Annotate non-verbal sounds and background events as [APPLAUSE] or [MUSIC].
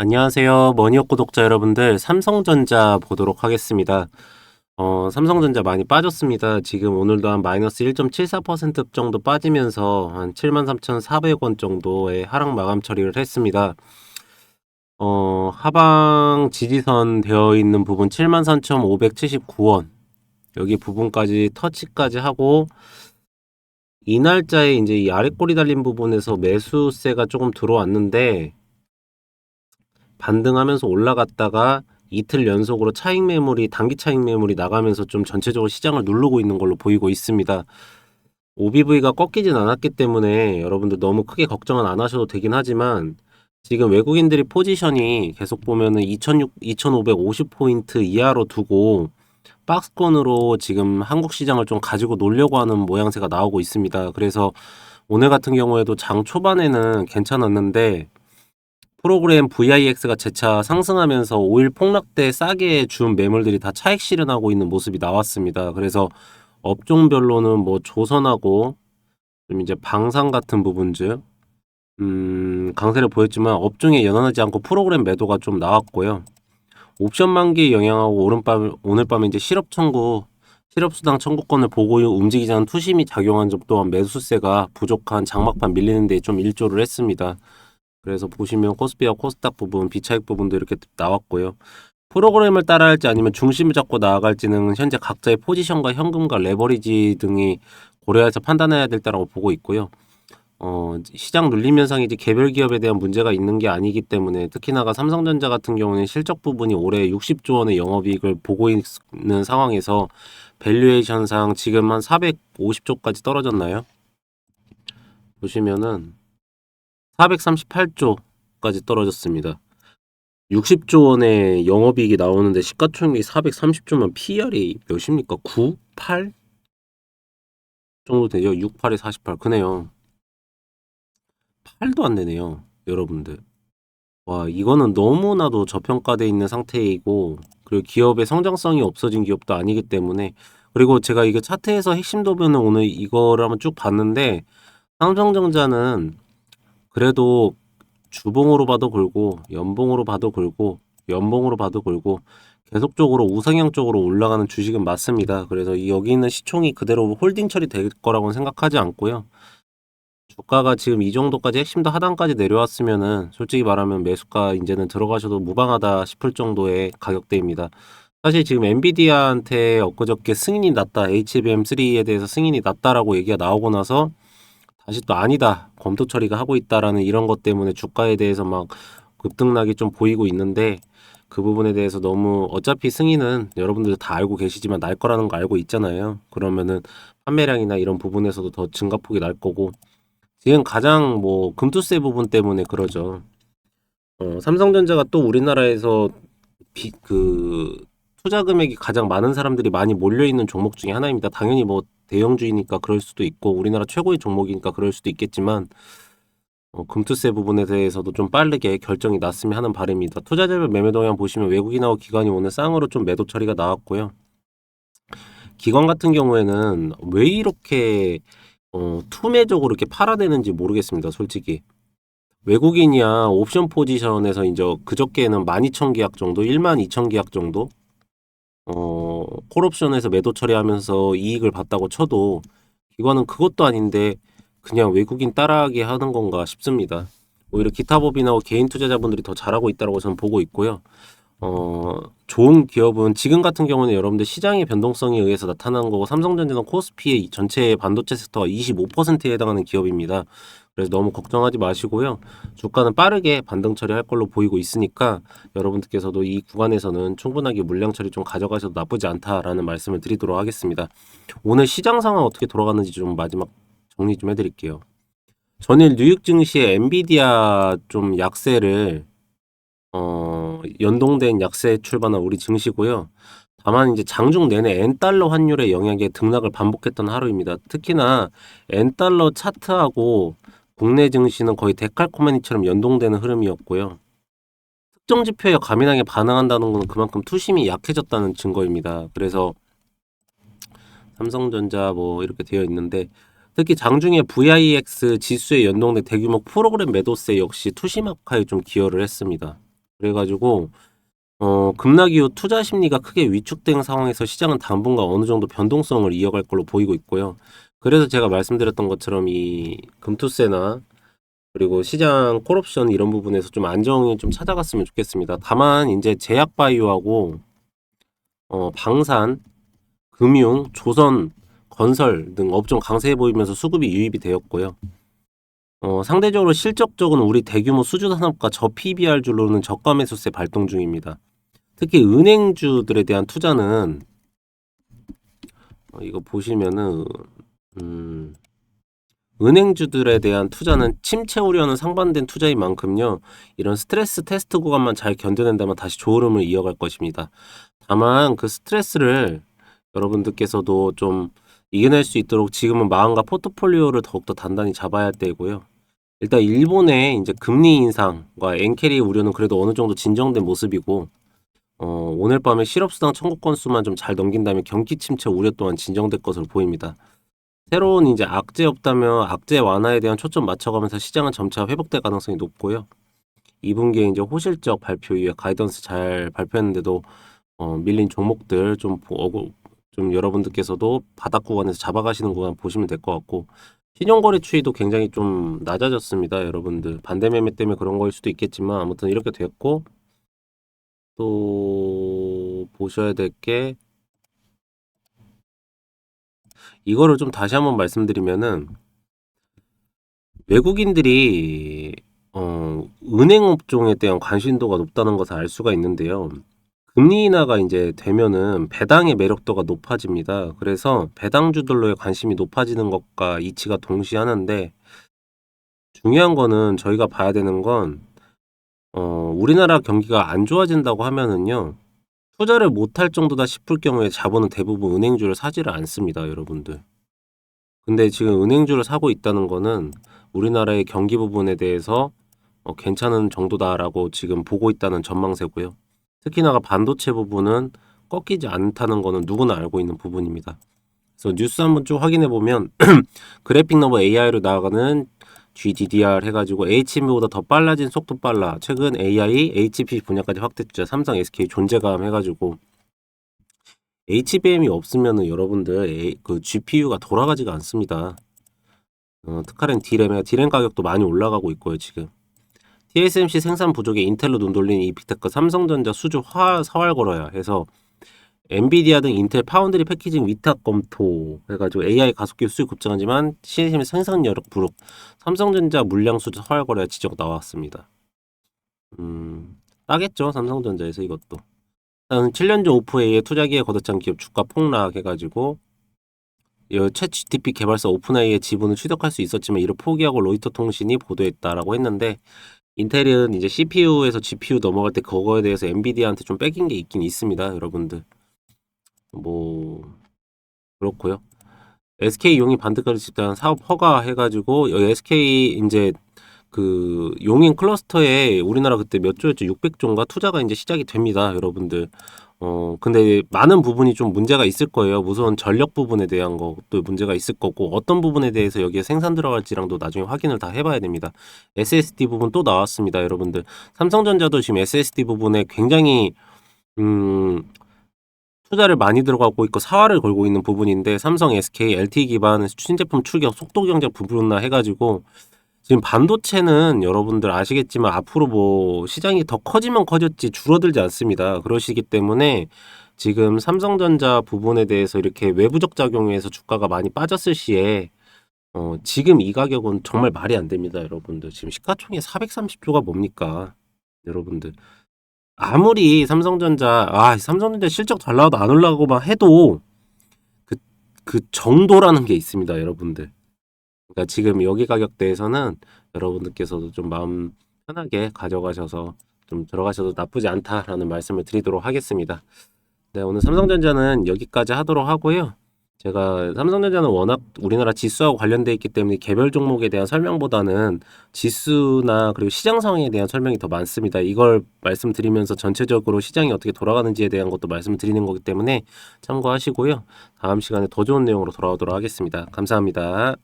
안녕하세요. 머니업 구독자 여러분들, 삼성전자 보도록 하겠습니다. 어, 삼성전자 많이 빠졌습니다. 지금 오늘도 한 마이너스 1.74% 정도 빠지면서 한 73,400원 정도의 하락 마감 처리를 했습니다. 어, 하방 지지선 되어 있는 부분 73,579원. 여기 부분까지 터치까지 하고, 이 날짜에 이제 이 아래 꼬리 달린 부분에서 매수세가 조금 들어왔는데, 반등하면서 올라갔다가 이틀 연속으로 차익 매물이 단기 차익 매물이 나가면서 좀 전체적으로 시장을 누르고 있는 걸로 보이고 있습니다. OBV가 꺾이진 않았기 때문에 여러분들 너무 크게 걱정은 안 하셔도 되긴 하지만 지금 외국인들이 포지션이 계속 보면은 2,600, 2,550포인트 이하로 두고 박스권으로 지금 한국 시장을 좀 가지고 놀려고 하는 모양새가 나오고 있습니다. 그래서 오늘 같은 경우에도 장 초반에는 괜찮았는데 프로그램 VIX가 재차 상승하면서 5일 폭락 때 싸게 준 매물들이 다 차익 실현하고 있는 모습이 나왔습니다. 그래서 업종별로는 뭐 조선하고 좀 이제 방산 같은 부분들 음, 강세를 보였지만 업종에 연연하지 않고 프로그램 매도가 좀 나왔고요. 옵션 만기 영향하고 오늘 밤 오늘 밤에 이제 실업 청구 실업 수당 청구권을 보고 움직이지 않은 투심이 작용한 점 또한 매수세가 부족한 장막판 밀리는 데 좀 일조를 했습니다. 그래서 보시면 코스피와 코스닥 부분, 비차익 부분도 이렇게 나왔고요. 프로그램을 따라할지 아니면 중심을 잡고 나아갈지는 현재 각자의 포지션과 현금과 레버리지 등이 고려해서 판단해야 될 때라고 보고 있고요. 어, 시장 눌림 현상이 이제 개별 기업에 대한 문제가 있는 게 아니기 때문에 특히나가 삼성전자 같은 경우는 실적 부분이 올해 60조 원의 영업이익을 보고 있는 상황에서 밸류에이션상 지금 한 450조까지 떨어졌나요? 보시면은 438조까지 떨어졌습니다. 60조 원의 영업이익이 나오는데 시가총액이 430조면 PR이 몇입니까? 9, 8 정도 되죠. 6, 8에 48. 그네요. 8도 안 되네요. 여러분들. 와, 이거는 너무나도 저평가돼 있는 상태이고 그리고 기업의 성장성이 없어진 기업도 아니기 때문에 그리고 제가 이게 차트에서 핵심 도면을 오늘 이거를 한번 쭉 봤는데 삼성전자는 그래도 주봉으로 봐도 굴고 연봉으로 봐도 굴고 연봉으로 봐도 굴고 계속적으로 우상향 쪽으로 올라가는 주식은 맞습니다. 그래서 이 여기 있는 시총이 그대로 홀딩 처리될 거라고는 생각하지 않고요. 주가가 지금 이 정도까지 핵심도 하단까지 내려왔으면은 솔직히 말하면 매수가 이제는 들어가셔도 무방하다 싶을 정도의 가격대입니다. 사실 지금 엔비디아한테 엊그저께 승인이 났다, HBM3에 대해서 승인이 났다라고 얘기가 나오고 나서 다시 또 아니다, 검토 처리가 하고 있다라는 이런 것 때문에 주가에 대해서 막 급등락이 좀 보이고 있는데 그 부분에 대해서 너무 어차피 승인은 여러분들 다 알고 계시지만 날 거라는 거 알고 있잖아요. 그러면은 판매량이나 이런 부분에서도 더 증가폭이 날 거고 지금 가장 뭐 금투세 부분 때문에 그러죠. 어, 삼성전자가 또 우리나라에서 비, 그 투자 금액이 가장 많은 사람들이 많이 몰려 있는 종목 중에 하나입니다. 당연히 뭐 대형주이니까 그럴 수도 있고 우리나라 최고의 종목이니까 그럴 수도 있겠지만 어, 금투세 부분에 대해서도 좀 빠르게 결정이 났으면 하는 바람입니다. 투자자별 매매 동향 보시면 외국인하고 기관이 오늘 쌍으로 좀 매도 처리가 나왔고요. 기관 같은 경우에는 왜 이렇게 어, 투매적으로 이렇게 팔아대는지 모르겠습니다. 솔직히. 외국인이야 옵션 포지션에서 이제 그저께는 12,000 계약 정도, 12,000 계약 정도 어, 콜옵션에서 매도 처리하면서 이익을 봤다고 쳐도 이거는 그것도 아닌데 그냥 외국인 따라하게 하는 건가 싶습니다. 오히려 기타 법인하고 개인 투자자분들이 더 잘하고 있다고 저는 보고 있고요. 어, 좋은 기업은 지금 같은 경우는 여러분들 시장의 변동성에 의해서 나타나는 거고 삼성전자는 코스피의 전체 반도체 섹터가 25%에 해당하는 기업입니다. 그래서 너무 걱정하지 마시고요. 주가는 빠르게 반등 처리할 걸로 보이고 있으니까 여러분들께서도 이 구간에서는 충분하게 물량 처리 좀 가져가셔도 나쁘지 않다라는 말씀을 드리도록 하겠습니다. 오늘 시장 상황 어떻게 돌아가는지 좀 마지막 정리 좀 해드릴게요. 전일 뉴욕 증시의 엔비디아 좀 약세를 어, 연동된 약세 출발한 우리 증시고요. 다만 이제 장중 내내 엔달러 환율의 영향에 등락을 반복했던 하루입니다. 특히나 엔달러 차트하고 국내 증시는 거의 데칼코마니처럼 연동되는 흐름이었고요. 특정 지표에 가민하게 반응한다는 건 그만큼 투심이 약해졌다는 증거입니다. 그래서 삼성전자 뭐 이렇게 되어 있는데 특히 장중에 VIX 지수에 연동된 대규모 프로그램 매도세 역시 투심 악화에 좀 기여를 했습니다. 그래가지고 어, 급락 이후 투자 심리가 크게 위축된 상황에서 시장은 당분간 어느 정도 변동성을 이어갈 걸로 보이고 있고요. 그래서 제가 말씀드렸던 것처럼 이 금투세나 그리고 시장 콜옵션 이런 부분에서 좀 안정이 좀 찾아갔으면 좋겠습니다. 다만 이제 제약 바이오하고 어, 방산, 금융, 조선, 건설 등 업종 강세해 보이면서 수급이 유입이 되었고요. 어, 상대적으로 실적적으로는 우리 대규모 수주 산업과 저 PBR주로는 저가 매수세 발동 중입니다. 특히 은행주들에 대한 투자는 어, 이거 보시면은 음, 은행주들에 대한 투자는 침체 우려는 상반된 투자인 만큼요. 이런 스트레스 테스트 구간만 잘 견뎌낸다면 다시 좋으름을 이어갈 것입니다. 다만 그 스트레스를 여러분들께서도 좀 이겨낼 수 있도록 지금은 마음과 포트폴리오를 더욱더 단단히 잡아야 할 때고요. 일단 일본의 이제 금리 인상과 엔캐리 우려는 그래도 어느 정도 진정된 모습이고 어, 오늘 밤에 실업수당 청구 건수만 좀 잘 넘긴다면 경기 침체 우려 또한 진정될 것으로 보입니다. 새로운 이제 악재 없다면 악재 완화에 대한 초점 맞춰가면서 시장은 점차 회복될 가능성이 높고요. 2분기에 이제 호실적 발표 이후에 가이던스 잘 발표했는데도 어, 밀린 종목들 좀 보고 좀 여러분들께서도 바닥 구간에서 잡아가시는 구간 보시면 될 것 같고 신용거래 추이도 굉장히 좀 낮아졌습니다, 여러분들. 반대 매매 때문에 그런 거일 수도 있겠지만 아무튼 이렇게 됐고 또 보셔야 될게 이거를 좀 다시 한번 말씀드리면은 외국인들이 어, 은행 업종에 대한 관심도가 높다는 것을 알 수가 있는데요. 금리 인하가 이제 되면은 배당의 매력도가 높아집니다. 그래서 배당주들로의 관심이 높아지는 것과 이치가 동시하는데 중요한 거는 저희가 봐야 되는 건 어, 우리나라 경기가 안 좋아진다고 하면은요. 투자를 못할 정도다 싶을 경우에 자본은 대부분 은행주를 사지를 않습니다, 여러분들. 근데 지금 은행주를 사고 있다는 거는 우리나라의 경기 부분에 대해서 어, 괜찮은 정도다라고 지금 보고 있다는 전망세고요. 특히나 반도체 부분은 꺾이지 않다는 거는 누구나 알고 있는 부분입니다. 그래서 뉴스 한번 쭉 확인해 보면 [CLEARS THROAT] 그래픽 넘버 AI로 나가는 GDDR 해가지고 HM보다 더 빨라진 속도 빨라. 최근 AI, HP 분야까지 확대 투자. 삼성, SK 존재감 해가지고 HBM이 없으면은 여러분들 A- 그 GPU가 돌아가지가 않습니다. 어, 특화된 D램에 D램 가격도 많이 올라가고 있고요 지금. TSMC 생산 부족에 인텔로 눈 돌린 이피테크 삼성전자 수주 화, 사활 걸어야 해서 엔비디아 등 인텔 파운드리 패키징 위탁 검토 해가지고 AI 가속기 수요 급증하지만 시스템 생산 여력 부록 삼성전자 물량 수주 사활 거래 지적 나왔습니다. 음, 따겠죠 삼성전자에서 이것도. 일단 7년 전 오프A의 투자기에 거듭찬 기업 주가 폭락 해가지고 챗 GTP 개발사 오픈AI의 지분을 취득할 수 있었지만 이를 포기하고 로이터 통신이 보도했다라고 했는데 인텔은 이제 CPU에서 GPU 넘어갈 때 그거에 대해서 엔비디아한테 좀 뺏긴 게 있긴 있습니다, 여러분들. 뭐 그렇고요. SK 용인 반대까지 집단 사업 허가 해가지고 SK 이제 그 용인 클러스터에 우리나라 그때 몇 조였죠? 600조인가 투자가 이제 시작이 됩니다, 여러분들. 어 근데 많은 부분이 좀 문제가 있을 거예요. 우선 전력 부분에 대한 것도 문제가 있을 거고 어떤 부분에 대해서 여기에 생산 들어갈지랑도 나중에 확인을 다 해봐야 됩니다. SSD 부분 또 나왔습니다, 여러분들. 삼성전자도 지금 SSD 부분에 굉장히 음 투자를 많이 들어가고 있고 사활을 걸고 있는 부분인데 삼성, SK, LTE 기반 신제품 출격 속도 경쟁 부분나 해가지고 지금 반도체는 여러분들 아시겠지만 앞으로 뭐 시장이 더 커지면 커졌지 줄어들지 않습니다. 그러시기 때문에 지금 삼성전자 부분에 대해서 이렇게 외부적 작용에 의해서 주가가 많이 빠졌을 시에 어, 지금 이 가격은 정말 말이 안 됩니다, 여러분들. 지금 시가총액 430조가 뭡니까? 여러분들. 아무리 삼성전자, 아, 삼성전자 실적 잘 나와도 안 올라가고만 해도 그, 그 정도라는 게 있습니다, 여러분들. 그러니까 지금 여기 가격대에서는 여러분들께서도 좀 마음 편하게 가져가셔서 좀 들어가셔도 나쁘지 않다라는 말씀을 드리도록 하겠습니다. 네, 오늘 삼성전자는 여기까지 하도록 하고요. 제가 삼성전자는 워낙 우리나라 지수하고 관련돼 있기 때문에 개별 종목에 대한 설명보다는 지수나 그리고 시장 상황에 대한 설명이 더 많습니다. 이걸 말씀드리면서 전체적으로 시장이 어떻게 돌아가는지에 대한 것도 말씀을 드리는 거기 때문에 참고하시고요. 다음 시간에 더 좋은 내용으로 돌아오도록 하겠습니다. 감사합니다.